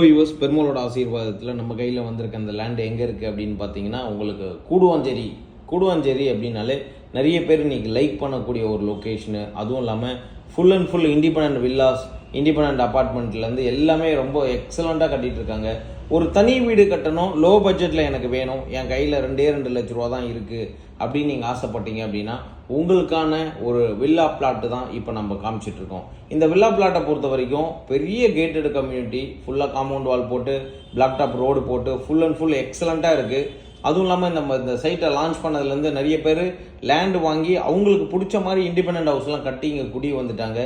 Viewers பெருமாளோட ஆசீர்வாதத்தில் நம்ம கையில் வந்திருக்க அந்த லேண்ட் எங்கே இருக்குது அப்படின்னு பார்த்தீங்கன்னா உங்களுக்கு கூடுவாஞ்சேரி கூடுவாஞ்சேரி அப்படின்னாலே நிறைய பேர் இன்னைக்கு லைக் பண்ணக்கூடிய ஒரு லொக்கேஷனு அதுவும் இல்லாமல் full and full independent villas independent அப்பார்ட்மெண்ட்லேருந்து எல்லாமே ரொம்ப எக்ஸலண்ட்டாக கட்டிகிட்டு இருக்காங்க. ஒரு தனி வீடு கட்டணும் லோ பட்ஜெட்டில் எனக்கு வேணும் என் கையில் ரெண்டே ரெண்டு லட்ச ரூபா தான் இருக்குது அப்படின்னு நீங்கள் ஆசைப்பட்டீங்க அப்படின்னா உங்களுக்கான ஒரு வில்லா பிளாட்டு தான் இப்போ நம்ம காமிச்சிட்டு இருக்கோம். இந்த வில்லா பிளாட்டை பொறுத்த வரைக்கும் பெரிய கேட்டட் கம்யூனிட்டி ஃபுல்லாக காம்பவுண்ட் வால் போட்டு பிளாக் டாப் ரோடு போட்டு ஃபுல் அண்ட் ஃபுல் எக்ஸலண்ட்டாக இருக்குது அதுவும் இல்லாமல் நம்ம இந்த சைட்டை லான்ச் பண்ணதுலேருந்து நிறைய பேர் லேண்டு வாங்கி அவங்களுக்கு பிடிச்ச மாதிரி இண்டிபெண்ட் ஹவுஸ்லாம் கட்டி இங்கே குடி வந்துட்டாங்க.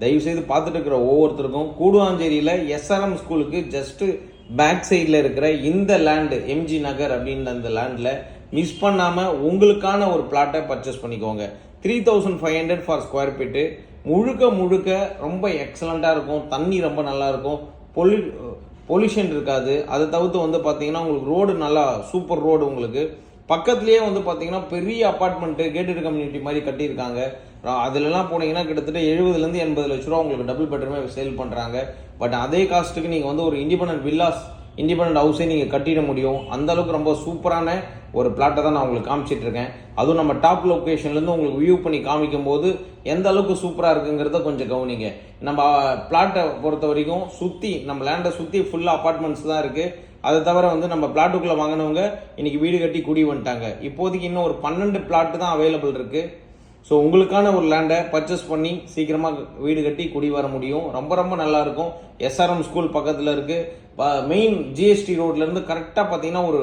தயவுசெய்து பார்த்துட்டு இருக்கிற ஒவ்வொருத்தருக்கும் கூடுவாஞ்சேரியில் எஸ்ஆர்எம் ஸ்கூலுக்கு ஜஸ்ட்டு பேக் சைடில் இருக்கிற இந்த லேண்டு எம்ஜி நகர் அப்படின்ற அந்த லேண்டில் மிஸ் பண்ணாமல் உங்களுக்கான ஒரு பிளாட்டை பர்ச்சேஸ் பண்ணிக்கோங்க. Three thousand five hundred for square feet முழுக்க முழுக்க ரொம்ப எக்ஸலண்ட்டாக இருக்கும். தண்ணி ரொம்ப நல்லா இருக்கும். பொல்யூஷன் இருக்காது. அதை தவிர்த்து வந்து பார்த்தீங்கன்னா உங்களுக்கு ரோடு நல்லா சூப்பர் ரோடு உங்களுக்கு. பக்கத்துலேயே வந்து பார்த்தீங்கன்னா பெரிய அப்பார்ட்மெண்ட்டு கேட்டட் கம்யூனிட்டி மாதிரி கட்டியிருக்காங்க. அதிலலாம் அதுலலாம் போனீங்கன்னா கிட்டத்தட்ட எழுபதுலேருந்து எண்பது லட்ச ரூபா உங்களுக்கு டபுள் பெட்ரூமே சேல் பண்ணுறாங்க பட் அதே காஸ்ட்டுக்கு நீங்கள் வந்து ஒரு இண்டிபெண்டன்ட் வில்லாஸ் இண்டிபெண்டன்ட் ஹவுஸே நீங்கள் கட்டிட முடியும். அந்தளவுக்கு ரொம்ப சூப்பரான ஒரு பிளாட்டை தான் நான் உங்களுக்கு காமிச்சிட்ருக்கேன். அதுவும் நம்ம டாப் லொக்கேஷன்லேருந்து உங்களுக்கு வியூ பண்ணி காமிக்கும் போது எந்த அளவுக்கு சூப்பராக இருக்குங்கிறத கொஞ்சம் கவனிங்க. நம்ம பிளாட்டை பொறுத்த வரைக்கும் சுற்றி நம்ம லேண்டை சுற்றி ஃபுல்லாக அப்பார்ட்மெண்ட்ஸ் தான் இருக்குது அதை தவிர வந்து நம்ம பிளாட்டுக்குள்ளே வாங்கினவங்க இன்னைக்கு வீடு கட்டி குடி வந்துட்டாங்க. இப்போதைக்கு இன்னும் ஒரு பன்னெண்டு பிளாட்டு தான் அவைலபிள் இருக்குது ஸோ உங்களுக்கான ஒரு லேண்டை பர்ச்சேஸ் பண்ணி சீக்கிரமாக வீடு கட்டி குடி வர முடியும். ரொம்ப ரொம்ப நல்லாயிருக்கும் எஸ்ஆர்எம் ஸ்கூல் பக்கத்தில் இருக்குது மெயின் ஜிஎஸ்டி ரோட்லேருந்து கரெக்டாக பார்த்தீங்கன்னா ஒரு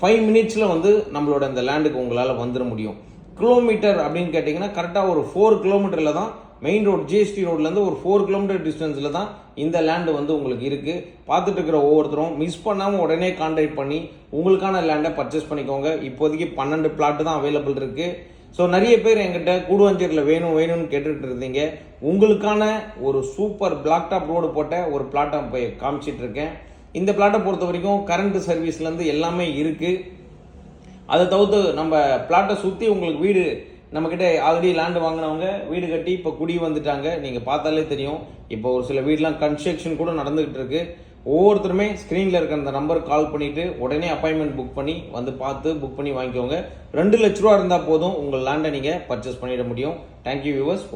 ஃபைவ் மினிட்ஸில் வந்து நம்மளோட இந்த லேண்டுக்கு உங்களால் வந்துட முடியும். கிலோமீட்டர் அப்படின்னு கேட்டிங்கன்னா கரெக்டாக ஒரு ஃபோர் கிலோமீட்டரில் தான் மெயின் ரோட் ஜிஎஸ்டி ரோட்லேருந்து ஒரு ஃபோர் கிலோமீட்டர் டிஸ்டன்ஸில் தான் இந்த லேண்டு வந்து உங்களுக்கு இருக்குது பார்த்துட்டு இருக்கிற ஒவ்வொருத்தரும் மிஸ் பண்ணாமல் உடனே கான்டாக்ட் பண்ணி உங்களுக்கான லேண்டை பர்ச்சேஸ் பண்ணிக்கோங்க. இப்போதைக்கு பன்னெண்டு பிளாட்டு தான் அவைலபிள் இருக்குது ஸோ நிறைய பேர் என்கிட்ட கூடுவாஞ்சேரியில் வேணும் வேணும்னு கேட்டுட்டு இருந்தீங்க. உங்களுக்கான ஒரு சூப்பர் பிளாக் டாப் ரோடு போட்ட ஒரு பிளாட்டை போய் காமிச்சிட்ருக்கேன் இந்த பிளாட்டை பொறுத்த வரைக்கும் கரண்ட் சர்வீஸ்லேருந்து எல்லாமே இருக்குது அதை தவிர்த்து நம்ம பிளாட்டை சுற்றி உங்களுக்கு வீடு நம்மக்கிட்ட ஆல்ரெடி லேண்டு வாங்கினவங்க வீடு கட்டி இப்போ குடி வந்துட்டாங்க. நீங்கள் பார்த்தாலே தெரியும். இப்போ ஒரு சில வீடெலாம் கன்ஸ்ட்ரக்ஷன் கூட நடந்துக்கிட்டு இருக்குது ஒவ்வொருத்தருமே ஸ்க்ரீனில் இருக்க அந்த நம்பருக்கு கால் பண்ணிவிட்டு உடனே அப்பாயின்மெண்ட் புக் பண்ணி வந்து பார்த்து புக் பண்ணி வாங்கிக்கோங்க. ரெண்டு லட்ச ரூபா இருந்தால் போதும் உங்கள் லேண்டை நீங்கள் பர்ச்சேஸ் பண்ணிட முடியும். Thank you viewers